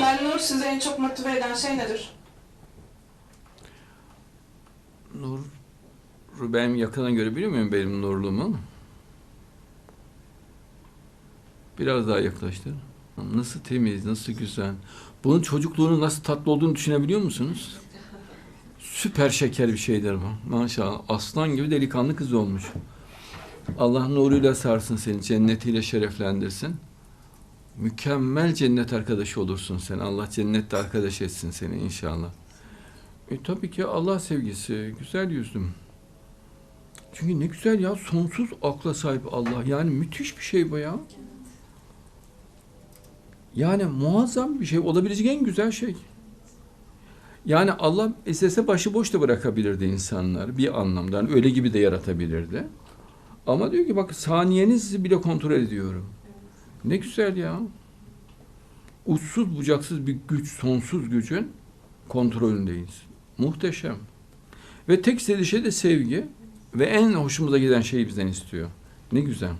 Ben Nur sizi en çok motive eden şey nedir? Nur, benim yakından görebiliyor muyum benim nurluğumu? Biraz daha yaklaştır. Nasıl temiz, nasıl güzel. Bunun çocukluğunun nasıl tatlı olduğunu düşünebiliyor musunuz? Süper şeker bir şeydir bu. Maşallah. Aslan gibi delikanlı kız olmuş. Allah nuruyla sarsın seni, cennetiyle şereflendirsin. Mükemmel cennet arkadaşı olursun sen. Allah cennette arkadaş etsin seni inşallah. E tabii ki Allah sevgisi, güzel yüzlüm. Çünkü ne güzel ya, sonsuz akla sahip Allah. Yani müthiş bir şey bu ya. Yani muazzam bir şey, olabilecek en güzel şey. Yani Allah istese başıboş da bırakabilirdi insanlar bir anlamda. Yani öyle gibi de yaratabilirdi. Ama diyor ki bak saniyenizi bile kontrol ediyorum. Ne güzel ya. Uçsuz bucaksız bir güç, sonsuz gücün kontrolündeyiz. Muhteşem. Ve tek istediği şey de sevgi ve en hoşumuza giden şeyi bizden istiyor. Ne güzel.